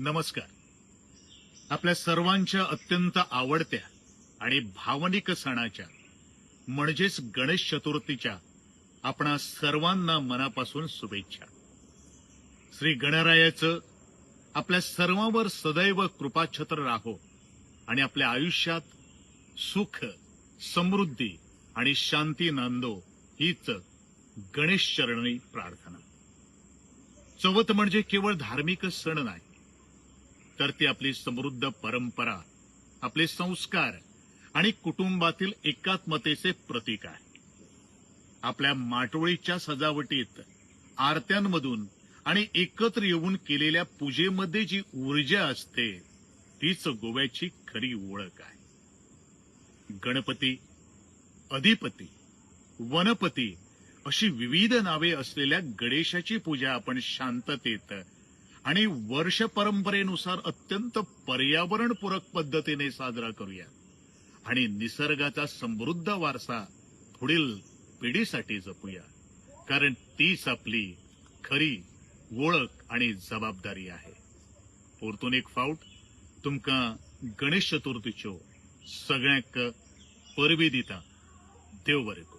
नमस्कार. आपल्या सर्वांच्या अत्यंत आवडत्या आणि भावनिक सणाच्या म्हणजेच गणेश चतुर्थीच्या आपणा सर्वांना मनापासून शुभेच्छा. श्री गणरायाचं आपल्या सर्वांवर सदैव कृपाछत्र राहो आणि आपल्या आयुष्यात सुख समृद्धी आणि शांती नांदो हीच गणेश चरणी प्रार्थना. चवथ म्हणजे केवळ धार्मिक सण नाही तर ती आपली समृद्ध परंपरा आपले संस्कार आणि कुटुंबातील एकात्मतेचे प्रतीक आहे. आपल्या माटोळीच्या सजावटीत आरत्यांमधून आणि एकत्र येऊन केलेल्या पूजेमध्ये जी ऊर्जा असते तीच गोव्याची खरी ओळख आहे. गणपती अधिपती वनपती अशी विविध नावे असलेल्या गणेशाची पूजा आपण शांततेत आणि वर्ष परंपरेनुसार अत्यंत पर्यावरणपूरक पद्धतीने साजरा करूया. आणि निसर्गाचा समृद्ध वारसा पुढील पिढीसाठी जपूया. कारण तीच आपली खरी ओळख आणि जबाबदारी आहे. परतून एक फावट तुमका गणेश चतुर्थीच्यो सगळ्यांक परबी दिता. देव बरें करूं.